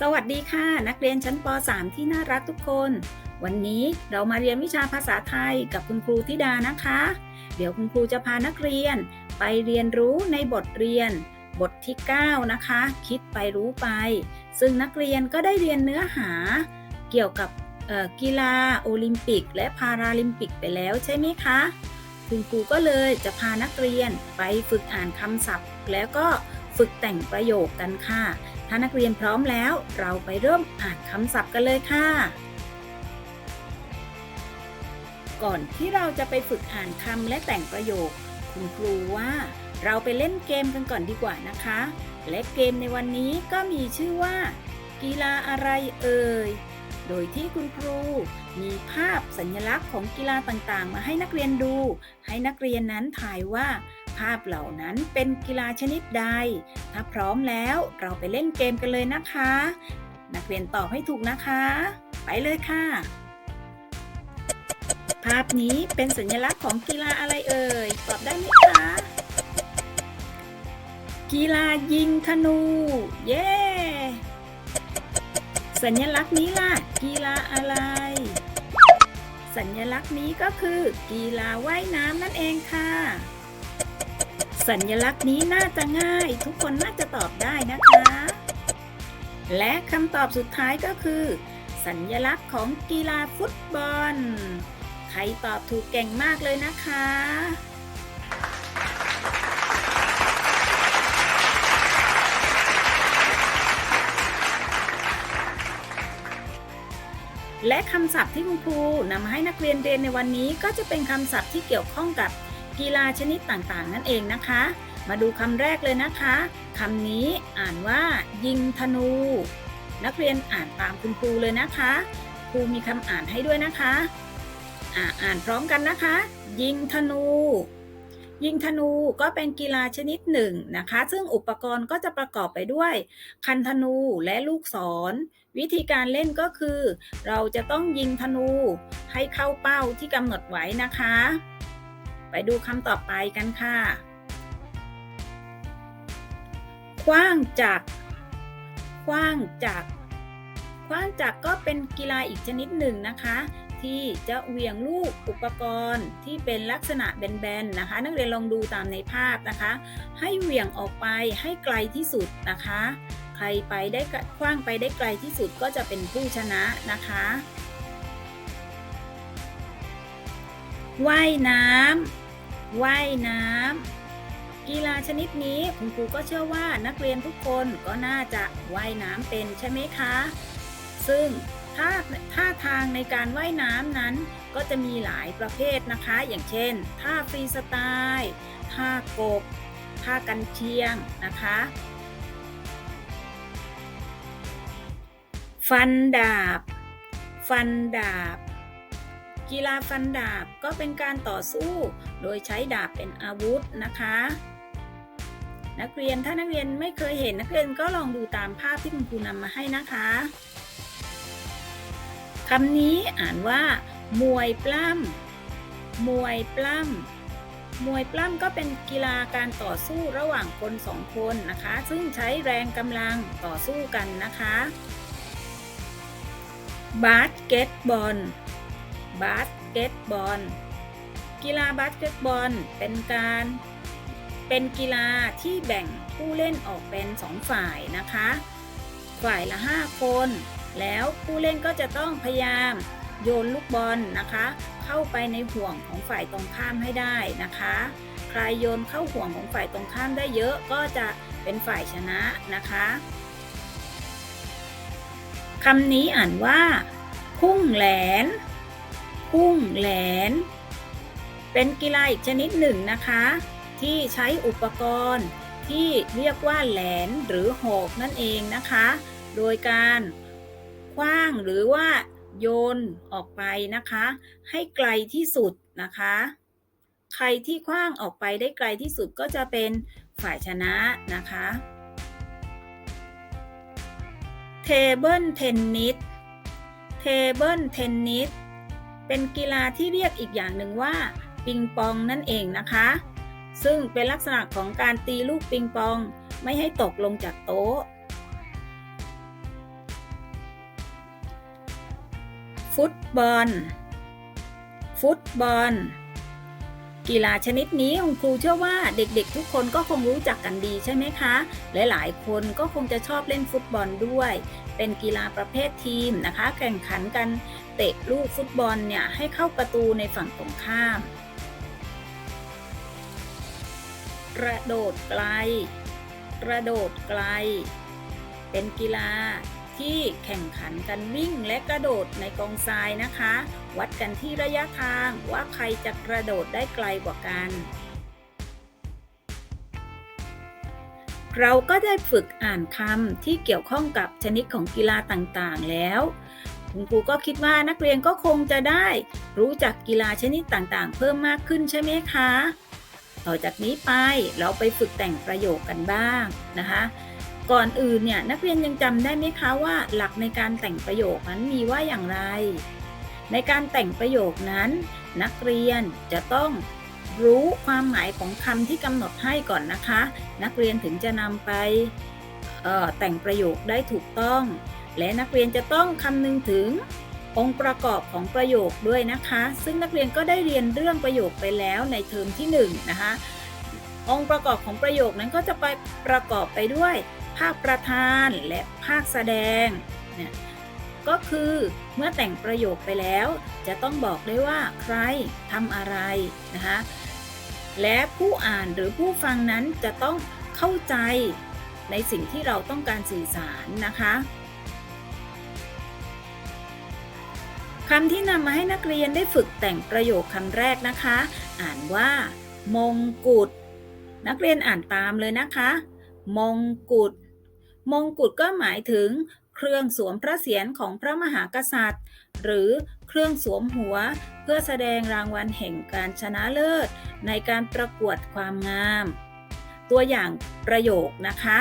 สวัสดีค่ะ นักเรียนชั้นป .3 ที่น่ารักทุกคน วันนี้เรามาเรียนวิชาภาษาไทยกับคุณครูธิดานะคะ เดี๋ยวคุณครูจะพานักเรียน ไปเรียนรู้ในบทเรียน บทที่ 9 นะคะ คิดไปรู้ไป ซึ่งนักเรียนก็ได้เรียนเนื้อหา เกี่ยวกับกีฬาโอลิมปิก และพาราลิมปิกไปแล้วใช่ไหมคะ คุณครูก็เลยจะพานักเรียนไปฝึกอ่านคำศัพท์ แล้วก็ฝึกแต่งประโยคกันค่ะ ถ้านักเรียนพร้อมแล้ว เราไปเริ่มอ่านคำศัพท์กันเลยค่ะ ก่อนที่เราจะไปฝึกอ่านคำและแต่งประโยค คุณครูว่า เราไปเล่นเกมกันก่อนดีกว่านะคะ และเกมในวันนี้ก็มีชื่อว่า กีฬาอะไรเอ่ย โดยที่คุณครูมีภาพสัญลักษณ์ของกีฬาต่างๆ มาให้นักเรียนดู ให้นักเรียนนั้นถ่ายว่า ภาพเหล่านั้นเป็นกีฬาชนิดใด ถ้าพร้อมแล้วเราไปเล่นเกมกันเลยนะคะ นักเรียนตอบให้ถูกนะคะ ไปเลยค่ะ ภาพนี้เป็นสัญลักษณ์ของกีฬาอะไรเอ่ย ตอบได้ไหมคะ กีฬายิงธนู เย้สัญลักษณ์นี้ล่ะ กีฬาอะไรสัญลักษณ์นี้ก็คือกีฬาว่ายน้ำนั่นเองค่ะ สัญลักษณ์นี้น่าจะง่าย ทุกคนน่าจะตอบได้นะคะ และคำตอบสุดท้ายก็คือ สัญลักษณ์ของกีฬาฟุตบอล ใครตอบถูกเก่งมากเลยนะคะและคำศัพท์ที่คุณครูนำมาให้นักเรียนเรียนในวันนี้ก็จะเป็นคำศัพท์ที่เกี่ยวข้องกับ กีฬาชนิดต่างๆ นั่นเองนะคะ มาดูคำแรกเลยนะคะคำนี้อ่านว่า ยิงธนู นักเรียนอ่านตามคุณครูเลยนะคะครูมีคำอ่านให้ด้วยนะคะอ่าอ่านพร้อมกันนะคะ ยิงธนู ยิงธนูก็เป็นกีฬาชนิดหนึ่งนะคะ ซึ่งอุปกรณ์ก็จะประกอบไปด้วย คันธนูและลูกศร วิธีการเล่นก็คือ เราจะต้องยิงธนูให้เข้าเป้าที่กำหนดไว้นะคะ ไปดูคำต่อไปกันค่ะคว้างจักคว้างจักคว้างจักก็เป็นกีฬาอีกชนิดหนึ่งนะคะ ที่จะเหวี่ยงลูกอุปกรณ์ที่เป็นลักษณะแบนๆนะคะ นักเรียนลองดูตามในภาพนะคะ ให้เหวี่ยงออกไปให้ไกลที่สุดนะคะ ใครไปได้คว้างไปได้ไกลที่สุดก็จะเป็นผู้ชนะนะคะว่ายน้ำ ว่ายน้ำกีฬาชนิดนี้คุณครูก็เชื่อว่านักเรียนทุกคนก็น่าจะว่ายน้ำเป็นใช่ไหมคะ ซึ่งท่าท่าทางในการว่ายน้ำนั้นก็จะมีหลายประเภทนะคะ อย่างเช่น ท่าฟรีสไตล์ท่ากบ ท่ากันเชียงนะคะ ฟันดาบ ฟันดาบ กีฬาฟันดาบก็เป็นการต่อสู้ โดยใช้ดาบเป็นอาวุธนะคะ นักเรียนถ้านักเรียนไม่เคยเห็นนักเรียนก็ลองดูตามภาพที่คุณครูนำมาให้นะคะคำนี้อ่านว่า มวยปล้ำมวยปล้ำมวยปล้ำก็เป็นกีฬาการต่อสู้ระหว่างคนสองคนนะคะ ซึ่งใช้แรงกำลังต่อสู้กันนะคะบาสเกตบอล บาสเกตบอล กีฬาบาสเกตบอลเป็นการเป็นกีฬาที่แบ่งผู้เล่นออกเป็นสองฝ่ายนะคะ ฝ่ายละ 5 คน แล้วผู้เล่นก็จะต้องพยายามโยนลูกบอลนะคะ เข้าไปในห่วงของฝ่ายตรงข้ามให้ได้นะคะ ใครโยนเข้าห่วงของฝ่ายตรงข้ามได้เยอะก็จะเป็นฝ่ายชนะนะคะคำนี้อ่านว่า พุ่งแหลน พุ่งแหลน เป็นกีฬาอีกชนิดหนึ่งนะคะ ที่ใช้อุปกรณ์ที่เรียกว่าแหลนหรือหอกนั่นเองนะคะ โดยการคว้างหรือว่าโยนออกไปนะคะ ให้ไกลที่สุดนะคะ ใครที่คว้างออกไปได้ไกลที่สุดก็จะเป็นฝ่ายชนะนะคะเทเบิลเทนนิส เทเบิลเทนนิส เป็นกีฬาที่เรียกอีกอย่างหนึ่งว่าปิงปองนั่นเองนะคะ ซึ่งเป็นลักษณะของการตีลูกปิงปองไม่ให้ตกลงจากโต๊ะ ฟุตบอล ฟุตบอล กีฬาชนิดนี้คุณครูเชื่อว่าเด็กๆ ทุกคนก็คงรู้จักกันดีใช่ไหมคะ หลายๆ คนก็คงจะชอบเล่นฟุตบอลด้วย เป็นกีฬาประเภททีมนะคะ แข่งขันกันเตะลูกฟุตบอลเนี่ยให้เข้าประตูในฝั่งตรงข้าม กระโดดไกล กระโดดไกล เป็นกีฬา ที่แข่งขันกันวิ่งและกระโดดในกองทรายนะคะ วัดกันที่ระยะทางว่าใครจะกระโดดได้ไกลกว่ากัน เราก็ได้ฝึกอ่านคำที่เกี่ยวข้องกับชนิดของกีฬาต่างๆ แล้วคุณครูก็คิดว่านักเรียนก็คงจะได้ รู้จักกีฬาชนิดต่างๆ เพิ่มมากขึ้นใช่ไหมคะ ต่อจากนี้ไปเราไปฝึกแต่งประโยคกันบ้างนะคะ ก่อนอื่นเนี่ยนักเรียนยังจำได้ไหมคะว่า หลักในการแต่งประโยคนั้นมีว่าอย่างไร ในการแต่งประโยคนั้น นักเรียนจะต้องรู้ความหมายของคำที่กำหนดให้ก่อนนะคะ นักเรียนถึงจะนำไปแต่งประโยคได้ถูกต้อง และนักเรียนจะต้องคำนึงถึงองค์ประกอบของประโยคด้วยนะคะ ซึ่งนักเรียนก็ได้เรียนเรื่องประโยคไปแล้วในเทอมที่1นงนะคะองค์ประกอบของประโยคนั้นก็จะไปประกอบไปด้วย ภาคประธานและภาคแสดงเนี่ยก็คือเมื่อแต่งประโยคไปแล้ว จะต้องบอกได้ว่าใครทำอะไรนะคะและผู้อ่านหรือผู้ฟังนั้นจะต้องเข้าใจในสิ่งที่เราต้องการสื่อสารนะคะคำที่นำมาให้นักเรียนได้ฝึกแต่งประโยคคำแรกนะคะ อ่านว่า มงกุฎนักเรียนอ่านตามเลยนะคะ มงกุฎ มงกุฎก็หมายถึง เครื่องสวมพระเศียรของพระมหากษัตริย์ หรือเครื่องสวมหัว เพื่อแสดงรางวัลแห่งการชนะเลิศ ในการประกวดความงาม ตัวอย่างประโยคนะคะ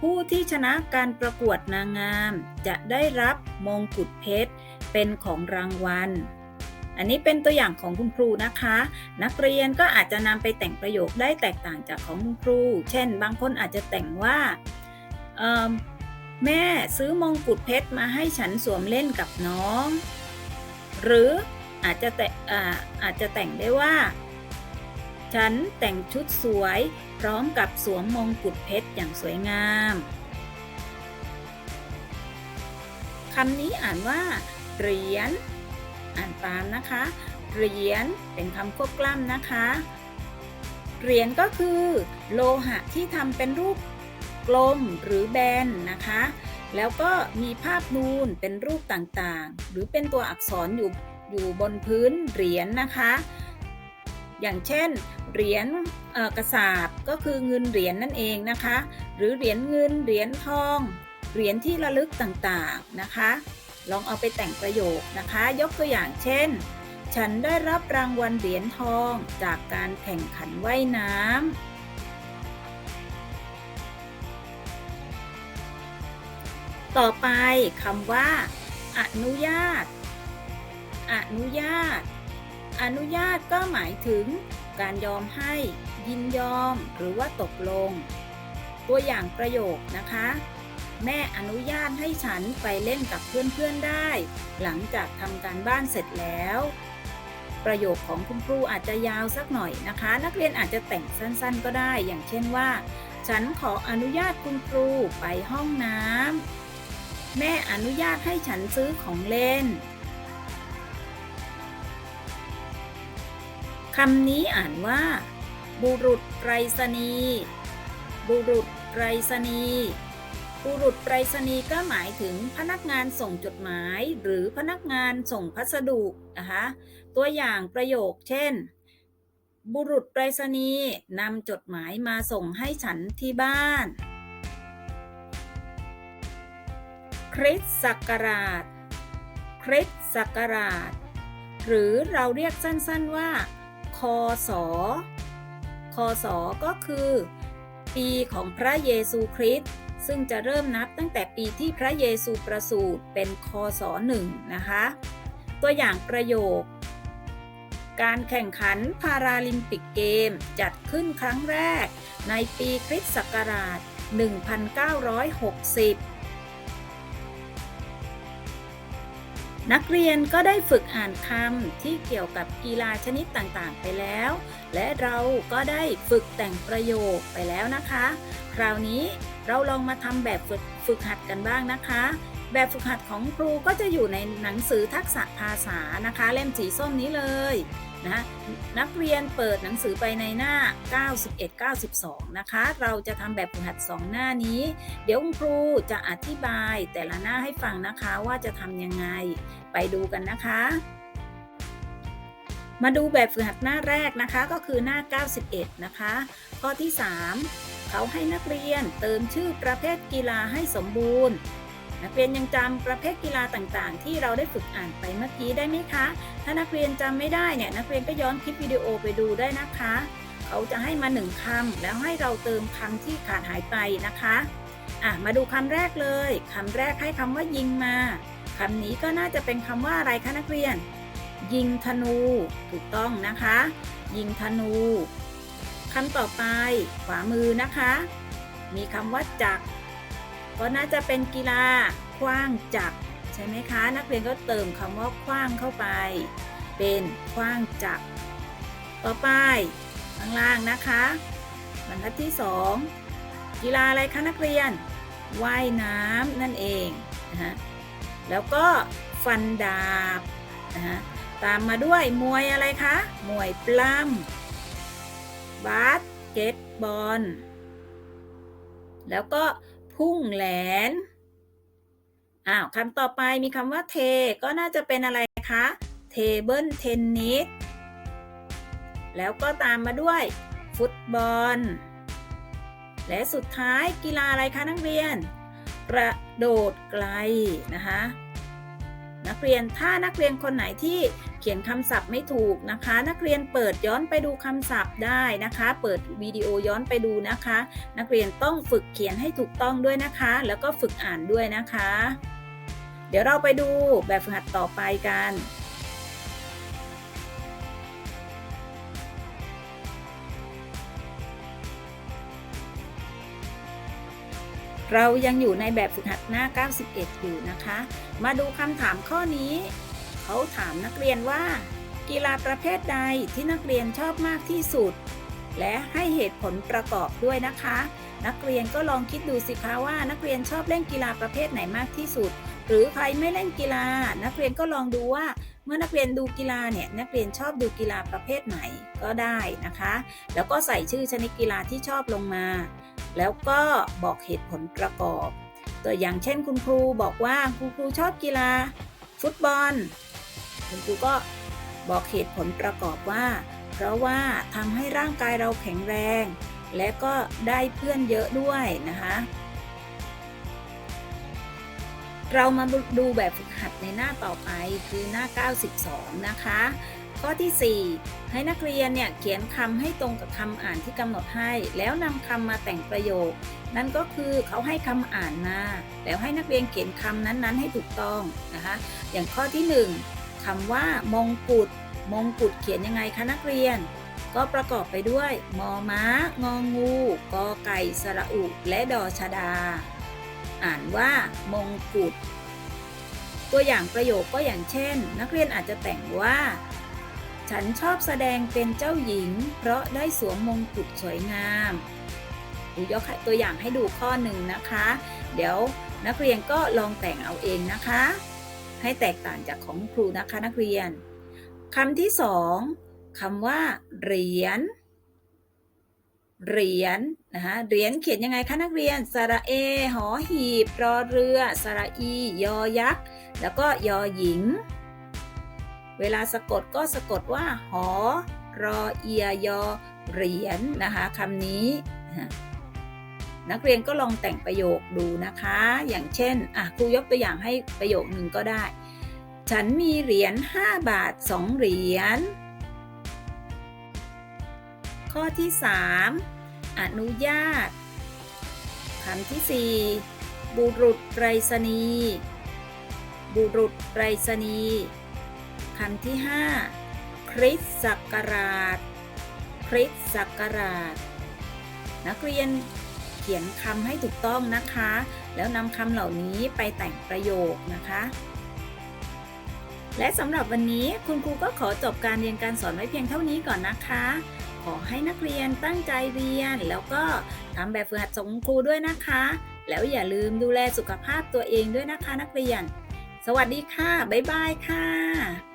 ผู้ที่ชนะการประกวดนางงาม จะได้รับมงกุฎเพชร เป็นของรางวัลอันนี้เป็นตัวอย่างของคุณครูนะคะ นักเรียนก็อาจจะนำไปแต่งประโยคได้แตกต่างจากของคุณครู เช่น บางคนอาจจะแต่งว่า แม่ซื้อมงกุฎเพชรมาให้ฉันสวมเล่นกับน้อง หรืออาจจะแต่อาอาจจะแต่งได้ว่า ฉันแต่งชุดสวยพร้อมกับสวมมงกุฎเพชรอย่างสวยงามคำนี้อ่านว่าเหรียญอ่านตามนะคะเหรียญเป็นคำควบกล้ำนะคะเหรียญก็คือ โลหะที่ทำเป็นรูป กลมหรือแบนนะคะ แล้วก็มีภาพนูนเป็นรูปต่างๆ หรือเป็นตัวอักษรอยู่อยู่บนพื้นเหรียญนะคะ อย่างเช่นเหรียญกระสาบก็คือเงินเหรียญนั่นเองนะคะ หรือเหรียญเงินเหรียญทอง เหรียญที่ระลึกต่างๆนะคะ ลองเอาไปแต่งประโยคนะคะ ยกตัวอย่างเช่น ฉันได้รับรางวัลเหรียญทองจากการแข่งขันว่ายน้ำ ต่อไปคำว่า อนุญาต อนุญาต อนุญาตก็หมายถึง การยอมให้ ยินยอม หรือว่าตกลง ตัวอย่างประโยคนะคะ แม่อนุญาตให้ฉันไปเล่นกับเพื่อนๆได้ หลังจากทำการบ้านเสร็จแล้วประโยคของคุณครูอาจจะยาวสักหน่อยนะคะ นักเรียนอาจจะแต่งสั้นๆ ก็ได้ อย่างเช่นว่า ฉันขออนุญาตคุณครูไปห้องน้ำ แม่อนุญาตให้ฉันซื้อของเล่น คำนี้อ่านว่า บุรุษไปรษณีย์ บุรุษไปรษณีย์ บุรุษไปรษณีย์ก็หมายถึงพนักงานส่งจดหมาย หรือพนักงานส่งพัสดุนะคะ ตัวอย่างประโยคเช่น บุรุษไปรษณีย์นำจดหมายมาส่งให้ฉันที่บ้าน คริสต์ศักราช คริสต์ศักราช หรือเราเรียกสั้นๆว่า คศ คศ ก็คือ ปีของพระเยซูคริสต์ซึ่งจะเริ่มนับตั้งแต่ปีที่พระเยซูประสูติเป็นคศหนึ่งนะคะ ตัวอย่างประโยค การแข่งขันพาราลิมปิกเกมจัดขึ้นครั้งแรกในปีคริสต์ศักราช 1960 นักเรียนก็ได้ฝึกอ่านคำที่เกี่ยวกับกีฬาชนิดต่างๆ ไปแล้ว และเราก็ได้ฝึกแต่งประโยคไปแล้วนะคะ คราวนี้เราลองมาทำแบบฝึกฝึกหัดกันบ้างนะคะ แบบฝึกหัดของครูก็จะอยู่ในหนังสือทักษะภาษานะคะ เล่มสีส้มนี้เลย นะนักเรียนเปิดหนังสือไปในหน้า 91-92 นะคะ เราจะทำแบบฝึกหัด 2 หน้านี้ เดี๋ยวคุณครูจะอธิบายแต่ละหน้าให้ฟังนะคะว่าจะทำยังไง ไปดูกันนะคะ มาดูแบบฝึกหัดหน้าแรกนะคะก็คือหน้า 91 นะคะ ข้อที่ 3 เขาให้นักเรียนเติมชื่อประเภทกีฬาให้สมบูรณ์ นักเรียนยังจำประเภทกีฬาต่างๆ ที่เราได้ฝึกอ่านไปเมื่อกี้ได้ไหมคะ ถ้านักเรียนจำไม่ได้เนี่ยนักเรียนก็ย้อนคลิปวิดีโอไปดูได้นะคะ เขาจะให้มาหนึ่งคำแล้วให้เราเติมคำที่ขาดหายไปนะคะอะมาดูคำแรกเลยคำแรกให้คำว่ายิงมาคำนี้ก็น่าจะเป็นคำว่าอะไรคะนักเรียน ยิงธนูถูกต้องนะคะ ยิงธนูคำต่อไปขวามือนะคะ มีคำว่าจักร ก็น่าจะเป็นกีฬาคว้างจักรใช่ไหมคะ นักเรียนก็เติมคำว่าคว้างเข้าไป เป็นคว้างจักรต่อไปข้างล่างนะคะบรรทัดที่สองกีฬาอะไรคะนักเรียนว่ายน้ำนั่นเองนะฮะแล้วก็ฟันดาบนะฮะตามมาด้วยมวยอะไรคะมวยปล้ำบาสเกตบอลแล้วก็ พุ่งแหลนอ้าวคำต่อไปมีคำว่าเท ก็น่าจะเป็นอะไรคะเทเบิลเทนนิสแล้วก็ตามมาด้วย ฟุตบอล และสุดท้ายกีฬาอะไรคะนักเรียน กระโดดไกลนะคะ นักเรียนถ้านักเรียนคนไหนที่เขียนคำศัพท์ไม่ถูกนะคะ นักเรียนเปิดย้อนไปดูคำศัพท์ได้นะคะ เปิดวิดีโอย้อนไปดูนะคะ นักเรียนต้องฝึกเขียนให้ถูกต้องด้วยนะคะ แล้วก็ฝึกอ่านด้วยนะคะ เดี๋ยวเราไปดูแบบฝึกหัดต่อไปกัน เรายังอยู่ในแบบฝึกหัดหน้า 91 อยู่นะคะ มาดูคำถามข้อนี้ เขาถามนักเรียนว่า กีฬาประเภทใดที่นักเรียนชอบมากที่สุด และให้เหตุผลประกอบด้วยนะคะ นักเรียนก็ลองคิดดูสิคะว่านักเรียนชอบเล่นกีฬาประเภทไหนมากที่สุด หรือใครไม่เล่นกีฬา นักเรียนก็ลองดูว่าเมื่อนักเรียนดูกีฬาเนี่ยนักเรียนชอบดูกีฬาประเภทไหนก็ได้นะคะ แล้วก็ใส่ชื่อชนิดกีฬาที่ชอบลงมา แล้วก็บอกเหตุผลประกอบ ตัวอย่างเช่นคุณครูบอกว่าคุณครูชอบกีฬา ฟุตบอล คุณครูก็บอกเหตุผลประกอบว่า เพราะว่าทำให้ร่างกายเราแข็งแรง และก็ได้เพื่อนเยอะด้วยนะคะเรามาดูแบบฝึกหัดในหน้าต่อไปคือหน้า 92 นะคะ ข้อที่ 4 ให้นักเรียนเนี่ยเขียนคำให้ตรงกับคำอ่านที่กำหนดให้ แล้วนำคำมาแต่งประโยค นั่นก็คือเขาให้คำอ่านมาแล้วให้นักเรียนเขียนคำนั้นๆ ให้ถูกต้องนะคะ อย่างข้อที่ 1คำว่ามงกุฎมงกุฎเขียนยังไงคะนักเรียน ก็ประกอบไปด้วยมอม้า งองูกอไก่สระอุและดอชดา อ่านว่ามงกุฎตัวอย่างประโยคก็อย่างเช่น นักเรียนอาจจะแต่งว่า ฉันชอบแสดงเป็นเจ้าหญิง เพราะได้สวมมงกุฎสวยงามดูยกตัวอย่างให้ดูข้อหนึ่งนะคะ เดี๋ยวนักเรียนก็ลองแต่งเอาเองนะคะ ให้แตกต่างจากของครูนะคะนักเรียนคำที่สองคำว่า เหรียญเหรียญนะคะเหรียญเขียนยังไงคะนักเรียน สระเอ หอหีบรอเรือ สระอี ยอยักษ์ แล้วก็ยอหญิง เวลาสะกดก็สะกดว่า หอ รอเอียยอเหรียญนะคะคำนี้ นักเรียนก็ลองแต่งประโยคดูนะคะ อย่างเช่นอะครูยกตัวอย่างให้ประโยคหนึ่งก็ได้ ฉันมีเหรียญ5บาท 2 เหรียญ ข้อที่ 3 อนุญาตคำที่ 4 บุรุษไปรษณีย์บุรุษไปรษณีย์ คำที่ 5 คริสต์ศักราช คริสต์ศักราช นักเรียนเขียนคำให้ถูกต้องนะคะ แล้วนำคำเหล่านี้ไปแต่งประโยคนะคะ และสำหรับวันนี้คุณครูก็ขอจบการเรียนการสอนไว้เพียงเท่านี้ก่อนนะคะ ขอให้นักเรียนตั้งใจเรียน แล้วก็ทำแบบฝึกหัดสงครูด้วยนะคะ แล้วอย่าลืมดูแลสุขภาพตัวเองด้วยนะคะนักเรียน สวัสดีค่ะ บ๊ายบายค่ะ